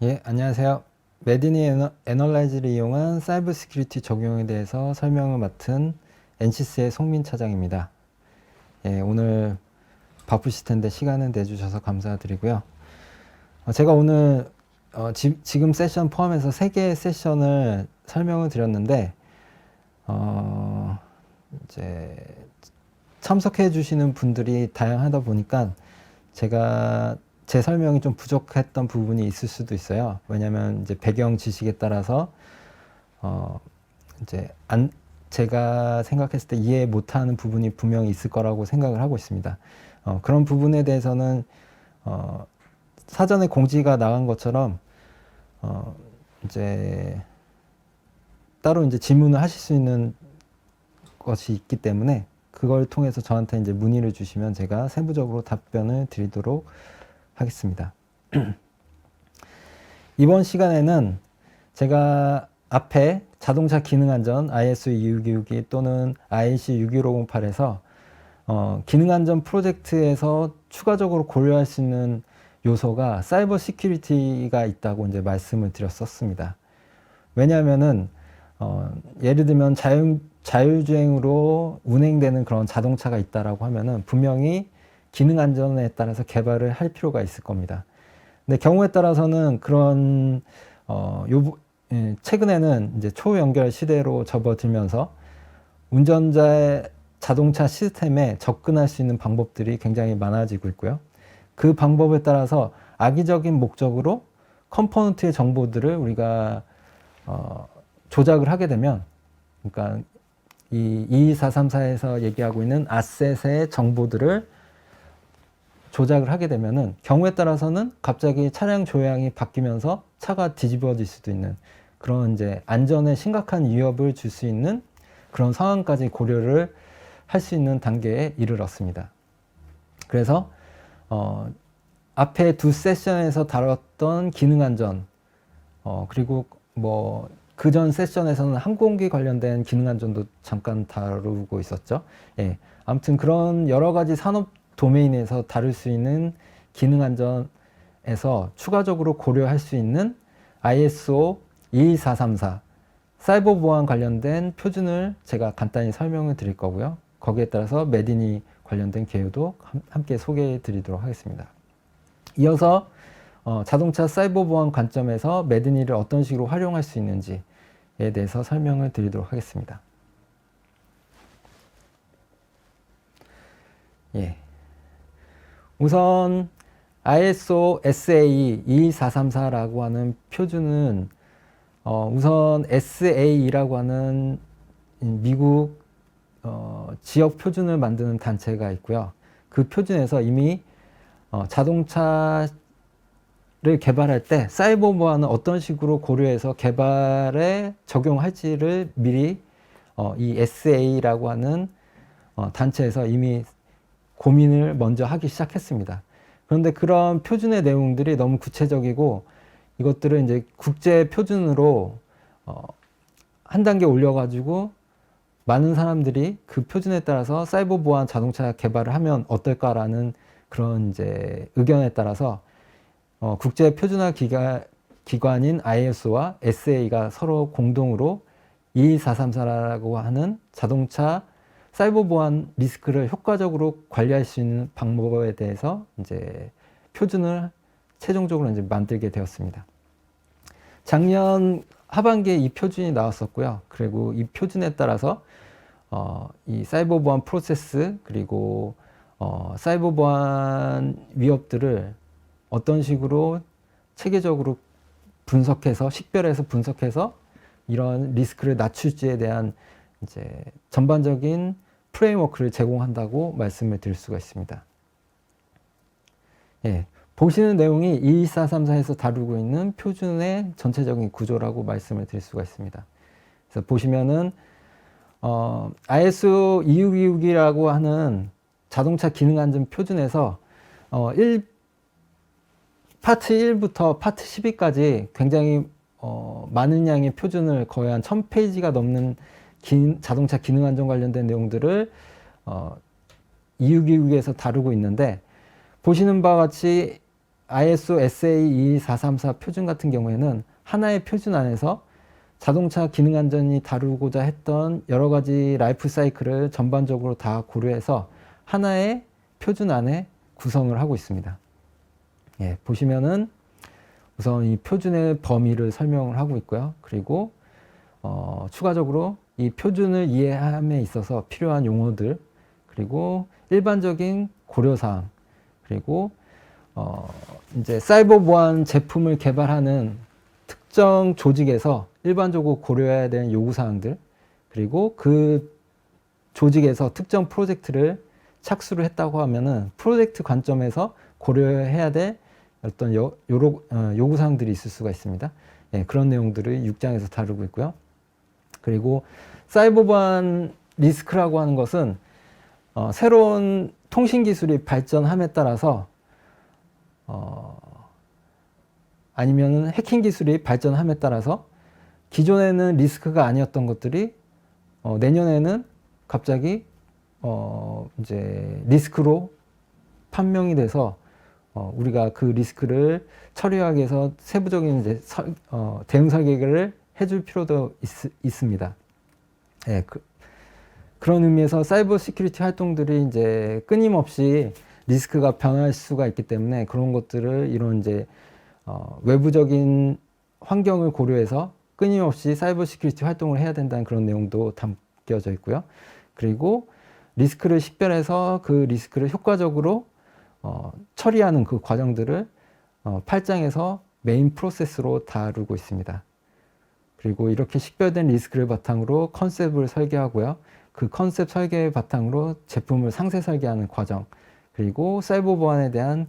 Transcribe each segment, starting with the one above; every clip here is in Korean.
예, 안녕하세요. 메디니 애널라이즈를 이용한 사이버 시큐리티 적용에 대해서 설명을 맡은 NC스의 송민 차장입니다. 예, 오늘 바쁘실 텐데 시간을 내주셔서 감사드리고요. 어, 제가 오늘 어, 지, 금 세션 포함해서 세 개의 세션을 설명을 드렸는데 어, 이제 참석해 주시는 분들이 다양하다 보니까 제가 제 설명이 좀 부족했던 부분이 있을 수도 있어요. 왜냐하면 이제 배경 지식에 따라서 어 이제 안 제가 생각했을 때 이해 못하는 부분이 분명히 있을 거라고 생각을 하고 있습니다. 어 그런 부분에 대해서는 어 사전에 공지가 나간 것처럼 어 이제 따로 이제 질문을 하실 수 있는 것이 있기 때문에 그걸 통해서 저한테 이제 문의를 주시면 제가 세부적으로 답변을 드리도록 하겠습니다. 이번 시간에는 제가 앞에 자동차 기능 안전 ISO 2622 또는 IEC 61508에서 어, 기능 안전 프로젝트에서 추가적으로 고려할 수 있는 요소가 사이버 시큐리티가 있다고 이제 말씀을 드렸었습니다. 왜냐하면은 어, 예를 들면 자율 자율주행으로 운행되는 그런 자동차가 있다라고 하면은 분명히 기능 안전에 따라서 개발을 할 필요가 있을 겁니다. 근데 경우에 따라서는 그런 어, 요 예, 최근에는 이제 초연결 시대로 접어들면서 운전자의 자동차 시스템에 접근할 수 있는 방법들이 굉장히 많아지고 있고요. 그 방법에 따라서 악의적인 목적으로 컴포넌트의 정보들을 우리가 어, 조작을 하게 되면, 그러니까 이 22434에서 얘기하고 있는 아셋의 정보들을 조작을 하게 되면은 경우에 따라서는 갑자기 차량 조향이 바뀌면서 차가 뒤집어질 수도 있는 그런 이제 안전에 심각한 위협을 줄 수 있는 그런 상황까지 고려를 할 수 있는 단계에 이르렀습니다. 그래서 어, 앞에 두 세션에서 다뤘던 기능 안전 어, 그리고 뭐 그 전 세션에서는 항공기 관련된 기능 안전도 잠깐 다루고 있었죠. 예. 아무튼 그런 여러 가지 산업 도메인에서 다룰 수 있는 기능 안전에서 추가적으로 고려할 수 있는 ISO 22434 사이버 보안 관련된 표준을 제가 간단히 설명을 드릴 거고요. 거기에 따라서 메디니 관련된 개요도 함께 소개해 드리도록 하겠습니다. 이어서 어, 자동차 사이버 보안 관점에서 메드니를 어떤 식으로 활용할 수 있는지에 대해서 설명을 드리도록 하겠습니다. 예. 우선 ISO SA 2434라고 하는 표준은 어, 우선 SA라고 하는 미국 어, 지역 표준을 만드는 단체가 있고요. 그 표준에서 이미 어, 자동차를 개발할 때 사이버 보안은 어떤 식으로 고려해서 개발에 적용할지를 미리 어, 이 SA라고 하는 어, 단체에서 이미 고민을 먼저 하기 시작했습니다. 그런데 그런 표준의 내용들이 너무 구체적이고 이것들을 이제 국제 표준으로 어, 한 단계 올려가지고 많은 사람들이 그 표준에 따라서 사이버 보안 자동차 개발을 하면 어떨까라는 그런 이제 의견에 따라서 어, 국제 표준화 기관, 기관인 ISO와 SA가 서로 공동으로 22434라고 하는 자동차 사이버 보안 리스크를 효과적으로 관리할 수 있는 방법에 대해서 이제 표준을 최종적으로 이제 만들게 되었습니다. 작년 하반기에 이 표준이 나왔었고요. 그리고 이 표준에 따라서 어, 이 사이버 보안 프로세스 그리고 어, 사이버 보안 위협들을 어떤 식으로 체계적으로 분석해서 식별해서 분석해서 이런 리스크를 낮출지에 대한 이제 전반적인 프레임워크를 제공한다고 말씀을 드릴 수가 있습니다. 예, 보시는 내용이 22434에서 다루고 있는 표준의 전체적인 구조라고 말씀을 드릴 수가 있습니다. 그래서 보시면은 어, ISO 2626이라고 하는 자동차 기능 안전 표준에서 어, 1 파트 1부터 파트 12까지 굉장히 어, 많은 양의 표준을 거의 한 1000페이지가 넘는 긴, 자동차 기능 안전 관련된 내용들을 어, 2626에서 다루고 있는데 보시는 바와 같이 ISO SA22434 표준 같은 경우에는 하나의 표준 안에서 자동차 기능 안전이 다루고자 했던 여러 가지 라이프 사이클을 전반적으로 다 고려해서 하나의 표준 안에 구성을 하고 있습니다. 예, 보시면은 우선 이 표준의 범위를 설명을 하고 있고요. 그리고 어, 추가적으로 이 표준을 이해함에 있어서 필요한 용어들 그리고 일반적인 고려사항 그리고 어, 이제 사이버 보안 제품을 개발하는 특정 조직에서 일반적으로 고려해야 되는 요구사항들 그리고 그 조직에서 특정 프로젝트를 착수를 했다고 하면은 프로젝트 관점에서 고려해야 될 어떤 요, 요로, 어, 요구사항들이 있을 수가 있습니다. 예, 그런 내용들을 6장에서 다루고 있고요. 그리고 사이버 보안 리스크라고 하는 것은 어, 새로운 통신 기술이 발전함에 따라서 어, 아니면 해킹 기술이 발전함에 따라서 기존에는 리스크가 아니었던 것들이 어, 내년에는 갑자기 어, 이제 리스크로 판명이 돼서 어, 우리가 그 리스크를 처리하기 위해서 세부적인 이제 설, 어, 대응 설계를 해줄 필요도 있, 습니다 예, 그, 그런 의미에서 사이버 시큐리티 활동들이 이제 끊임없이 리스크가 변할 수가 있기 때문에 그런 것들을 이런 이제 어, 외부적인 환경을 고려해서 끊임없이 사이버 시큐리티 활동을 해야 된다는 그런 내용도 담겨져 있고요. 그리고 리스크를 식별해서 그 리스크를 효과적으로 어, 처리하는 그 과정들을 어, 8장에서 메인 프로세스로 다루고 있습니다. 그리고 이렇게 식별된 리스크를 바탕으로 컨셉을 설계하고요. 그 컨셉 설계의 바탕으로 제품을 상세 설계하는 과정, 그리고 사이버 보안에 대한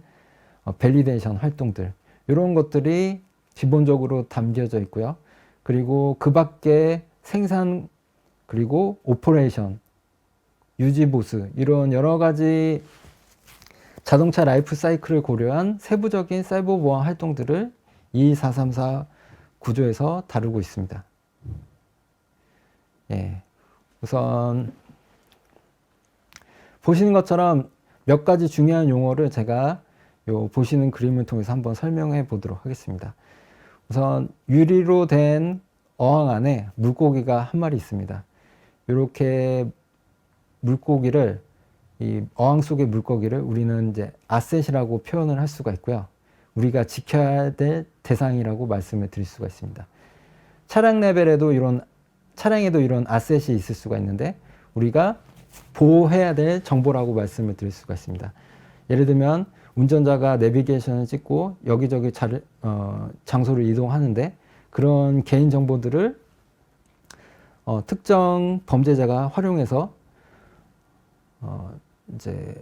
어, 밸리데이션 활동들, 이런 것들이 기본적으로 담겨져 있고요. 그리고 그 밖에 생산, 그리고 오퍼레이션, 유지 보수, 이런 여러 가지 자동차 라이프 사이클을 고려한 세부적인 사이버 보안 활동들을 2434 구조에서 다루고 있습니다. 예. 우선 보시는 것처럼 몇 가지 중요한 용어를 제가 요 보시는 그림을 통해서 한번 설명해 보도록 하겠습니다. 우선 유리로 된 어항 안에 물고기가 한 마리 있습니다. 이렇게 물고기를 이 어항 속의 물고기를 우리는 이제 아셋이라고 표현을 할 수가 있고요. 우리가 지켜야 될 대상이라고 말씀을 드릴 수가 있습니다. 차량 레벨에도 이런 차량에도 이런 아셋이 있을 수가 있는데 우리가 보호해야 될 정보라고 말씀을 드릴 수가 있습니다. 예를 들면 운전자가 내비게이션을 찍고 여기저기 자 어, 장소를 이동하는데 그런 개인 정보들을 어, 특정 범죄자가 활용해서 어, 이제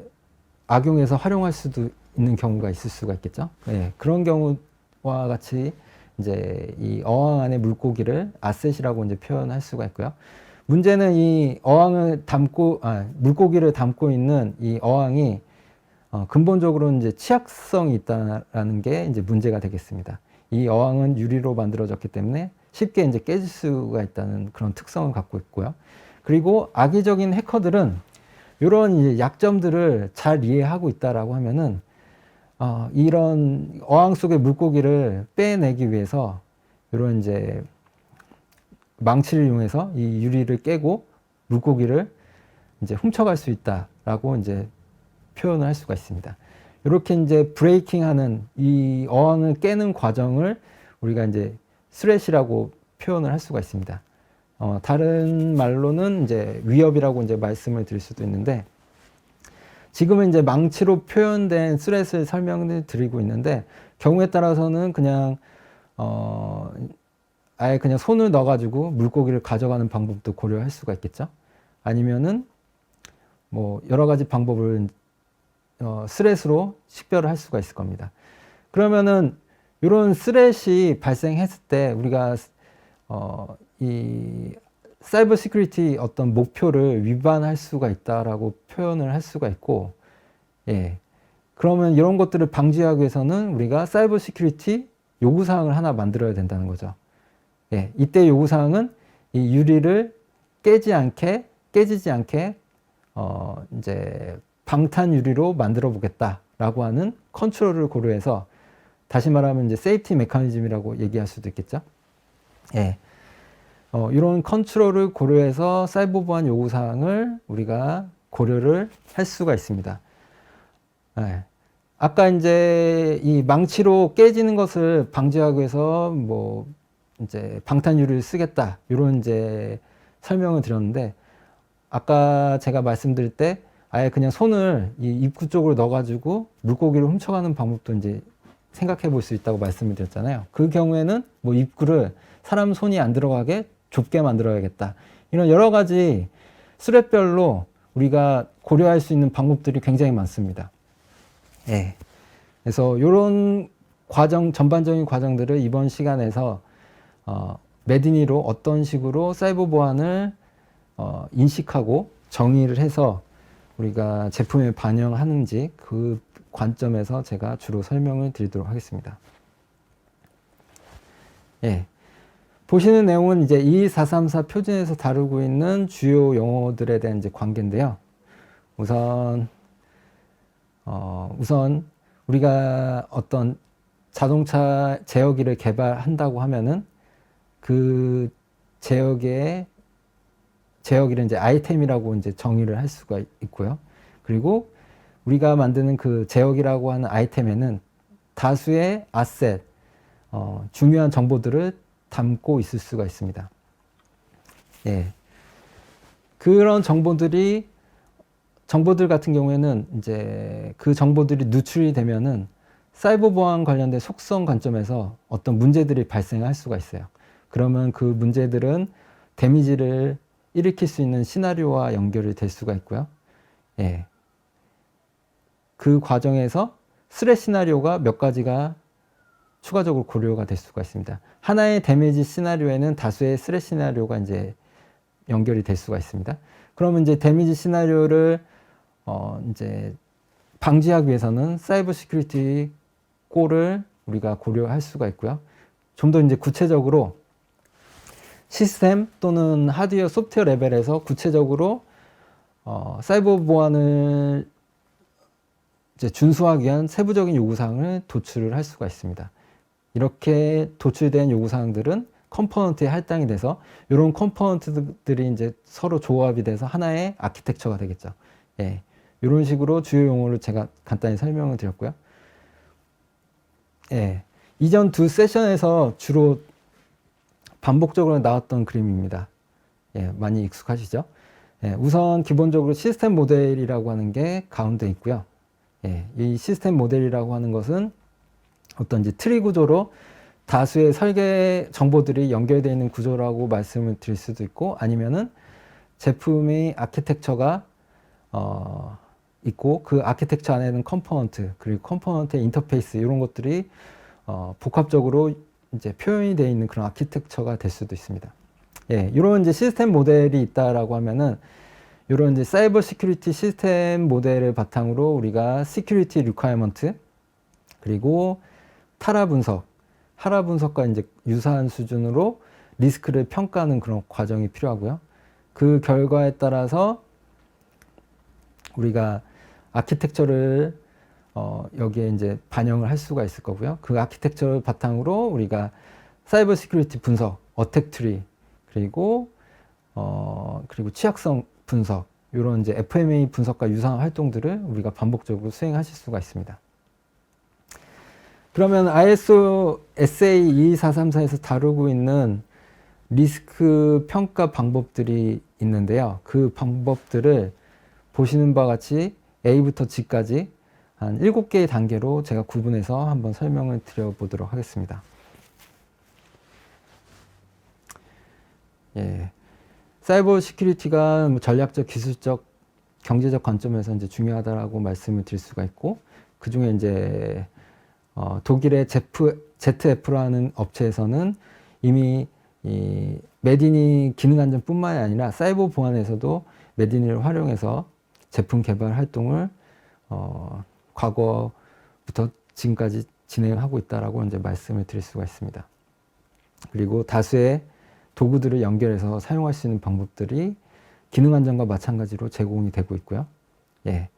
악용해서 활용할 수도 있는 경우가 있을 수가 있겠죠. 네, 그런 경우와 같이 이제 이 어항 안의 물고기를 아셋이라고 이제 표현할 수가 있고요. 문제는 이 어항을 담고 아, 물고기를 담고 있는 이 어항이 어, 근본적으로 이제 치약성이 있다라는 게 이제 문제가 되겠습니다. 이 어항은 유리로 만들어졌기 때문에 쉽게 이제 깨질 수가 있다는 그런 특성을 갖고 있고요. 그리고 악의적인 해커들은 이런 약점들을 잘 이해하고 있다라고 하면은 어, 이런 어항 속의 물고기를 빼내기 위해서 이런 이제 망치를 이용해서 이 유리를 깨고 물고기를 이제 훔쳐갈 수 있다라고 이제 표현을 할 수가 있습니다. 이렇게 이제 브레이킹하는 이 어항을 깨는 과정을 우리가 이제 스레시라고 표현을 할 수가 있습니다. 어, 다른 말로는 이제 위협이라고 이제 말씀을 드릴 수도 있는데 지금은 이제 망치로 표현된 스렛을 설명을 드리고 있는데 경우에 따라서는 그냥 어 아예 그냥 손을 넣어가지고 물고기를 가져가는 방법도 고려할 수가 있겠죠. 아니면은 뭐 여러 가지 방법을 어, 스렛으로 식별을 할 수가 있을 겁니다. 그러면은 이런 스렛이 발생했을 때 우리가 어, 이 사이버 시큐리티 어떤 목표를 위반할 수가 있다라고 표현을 할 수가 있고, 예. 그러면 이런 것들을 방지하기 위해서는 우리가 사이버 시큐리티 요구사항을 하나 만들어야 된다는 거죠. 예. 이때 요구사항은 이 유리를 깨지 않게, 깨지지 않게, 어, 이제 방탄 유리로 만들어 보겠다라고 하는 컨트롤을 고려해서 다시 말하면 이제 세이프티 메커니즘이라고 얘기할 수도 있겠죠. 예. 어, 이런 컨트롤을 고려해서 사이버 보안 요구 사항을 우리가 고려를 할 수가 있습니다. 예. 아까 이제 이 망치로 깨지는 것을 방지하기 위해서 뭐 이제 방탄유리를 쓰겠다 이런 이제 설명을 드렸는데 아까 제가 말씀드릴 때 아예 그냥 손을 이 입구 쪽으로 넣어가지고 물고기를 훔쳐가는 방법도 이제 생각해 볼 수 있다고 말씀을 드렸잖아요. 그 경우에는 뭐 입구를 사람 손이 안 들어가게 좁게 만들어야겠다. 이런 여러 가지 스랩별로 우리가 고려할 수 있는 방법들이 굉장히 많습니다. 예. 그래서 이런 과정, 전반적인 과정들을 이번 시간에서 어, 메디니로 어떤 식으로 사이버 보안을 어, 인식하고 정의를 해서 우리가 제품에 반영하는지 그 관점에서 제가 주로 설명을 드리도록 하겠습니다. 예. 보시는 내용은 이제 22434 표준에서 다루고 있는 주요 용어들에 대한 이제 관계인데요. 우선, 어, 우선 우리가 어떤 자동차 제어기를 개발한다고 하면은 그 제어기의 제어기를 이제 아이템이라고 이제 정의를 할 수가 있고요. 그리고 우리가 만드는 그 제어기라고 하는 아이템에는 다수의 아셋, 어, 중요한 정보들을 담고 있을 수가 있습니다. 예. 그런 정보들이 정보들 같은 경우에는 이제 그 정보들이 누출이 되면은 사이버 보안 관련된 속성 관점에서 어떤 문제들이 발생할 수가 있어요. 그러면 그 문제들은 데미지를 일으킬 수 있는 시나리오와 연결이 될 수가 있고요. 예. 그 과정에서 스레 시나리오가 몇 가지가 추가적으로 고려가 될 수가 있습니다. 하나의 데미지 시나리오에는 다수의 스레 시나리오가 이제 연결이 될 수가 있습니다. 그러면 이제 데미지 시나리오를 어 이제 방지하기 위해서는 사이버 시큐리티 꼴을 우리가 고려할 수가 있고요. 좀 더 이제 구체적으로 시스템 또는 하드웨어 소프트웨어 레벨에서 구체적으로 어, 사이버 보안을 이제 준수하기 위한 세부적인 요구사항을 도출을 할 수가 있습니다. 이렇게 도출된 요구사항들은 컴포넌트에 할당이 돼서 이런 컴포넌트들이 이제 서로 조합이 돼서 하나의 아키텍처가 되겠죠. 예. 이런 식으로 주요 용어를 제가 간단히 설명을 드렸고요. 예. 이전 두 세션에서 주로 반복적으로 나왔던 그림입니다. 예, 많이 익숙하시죠? 예, 우선 기본적으로 시스템 모델이라고 하는 게 가운데 있고요. 예, 이 시스템 모델이라고 하는 것은 어떤 이제 트리 구조로 다수의 설계 정보들이 연결되어 있는 구조라고 말씀을 드릴 수도 있고 아니면은 제품의 아키텍처가 어, 있고 그 아키텍처 안에는 컴포넌트 그리고 컴포넌트의 인터페이스 이런 것들이 어, 복합적으로 이제 표현이 되어 있는 그런 아키텍처가 될 수도 있습니다. 예, 이런 이제 시스템 모델이 있다라고 하면은 이런 이제 사이버 시큐리티 시스템 모델을 바탕으로 우리가 시큐리티 리ኳ이먼트 그리고 타라 분석, 하라 분석과 이제 유사한 수준으로 리스크를 평가하는 그런 과정이 필요하고요. 그 결과에 따라서 우리가 아키텍처를 어, 여기에 이제 반영을 할 수가 있을 거고요. 그 아키텍처를 바탕으로 우리가 사이버 시큐리티 분석, 어택 트리, 그리고 어, 그리고 취약성 분석, 이런 이제 FMA 분석과 유사한 활동들을 우리가 반복적으로 수행하실 수가 있습니다. 그러면 ISO SA 22434에서 다루고 있는 리스크 평가 방법들이 있는데요. 그 방법들을 보시는 바와 같이 A부터 G까지 한 7개의 단계로 제가 구분해서 한번 설명을 드려보도록 하겠습니다. 예. 사이버 시큐리티가 뭐 전략적, 기술적, 경제적 관점에서 이제 중요하다라고 말씀을 드릴 수가 있고, 그 중에 이제, 어, 독일의 제프, ZF라는 업체에서는 이미 이 메디니 기능 안전뿐만이 아니라 사이버 보안에서도 메디니를 활용해서 제품 개발 활동을 어, 과거부터 지금까지 진행을 하고 있다라고 이제 말씀을 드릴 수가 있습니다. 그리고 다수의 도구들을 연결해서 사용할 수 있는 방법들이 기능 안전과 마찬가지로 제공이 되고 있고요. 예.